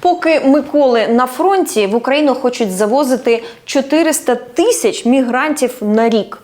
Поки Миколи на фронті в Україну хочуть завозити 400 тисяч мігрантів на рік.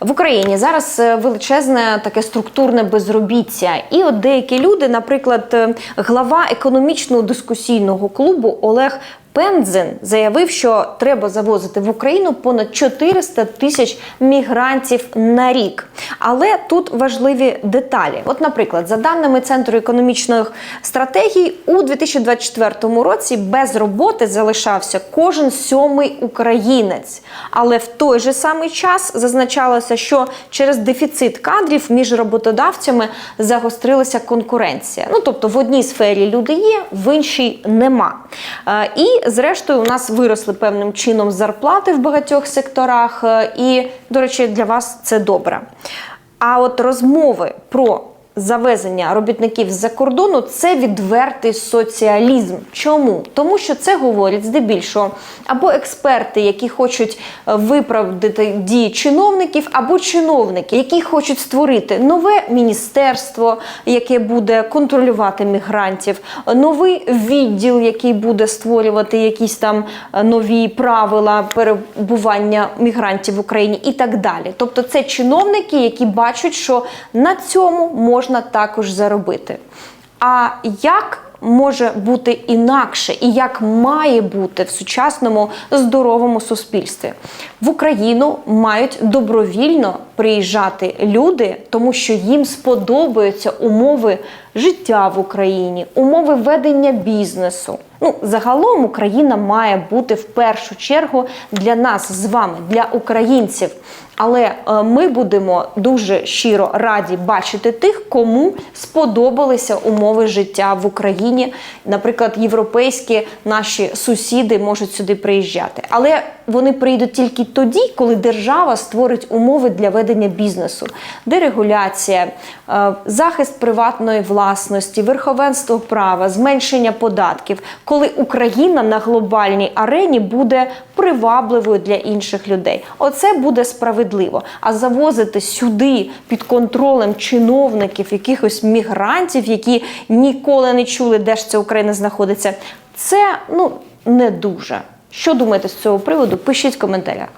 В Україні зараз е, величезне таке структурне безробіття, і от деякі люди, наприклад, е, глава економічного дискусійного клубу Олег Пензен заявив, що треба завозити в Україну понад 400 тисяч мігрантів на рік. Але тут важливі деталі. От, наприклад, за даними Центру економічних стратегій, у 2024 році без роботи залишався кожен сьомий українець. Але в той же самий час зазначалося, що через дефіцит кадрів між роботодавцями загострилася конкуренція. Ну тобто в одній сфері люди є, в іншій нема. Е, І зрештою у нас виросли певним чином зарплати в багатьох секторах. е, І, до речі, для вас це добре. А от розмови про завезення робітників з-за кордону це відвертий соціалізм. Чому? Тому що це говорять здебільшого або експерти, які хочуть е, виправдати дії чиновників, або чиновники, які хочуть створити нове міністерство, яке буде контролювати мігрантів, новий відділ, який буде створювати якісь там е, нові правила перебування мігрантів в Україні, і так далі. Тобто, це чиновники, які бачать, що на цьому можна також заробити. А як може бути інакше і як має бути в сучасному здоровому суспільстві? В Україну мають добровільно приїжджати люди, тому що їм сподобаються умови життя в Україні, умови ведення бізнесу. Ну, загалом Україна має бути в першу чергу для нас з вами, для українців. Але е, ми будемо дуже щиро раді бачити тих, кому сподобалися умови життя в Україні. Наприклад, європейські наші сусіди можуть сюди приїжджати. Але вони прийдуть тільки тоді, коли держава створить умови для ведення бізнесу, дерегуляція, е, захист приватної власності, верховенство права, зменшення податків, коли Україна на глобальній арені буде привабливою для інших людей. Оце буде справедливо. А завозити сюди під контролем чиновників, якихось мігрантів, які ніколи не чули, де ж ця Україна знаходиться, це ну не дуже. Що думаєте з цього приводу? Пишіть в коментарях.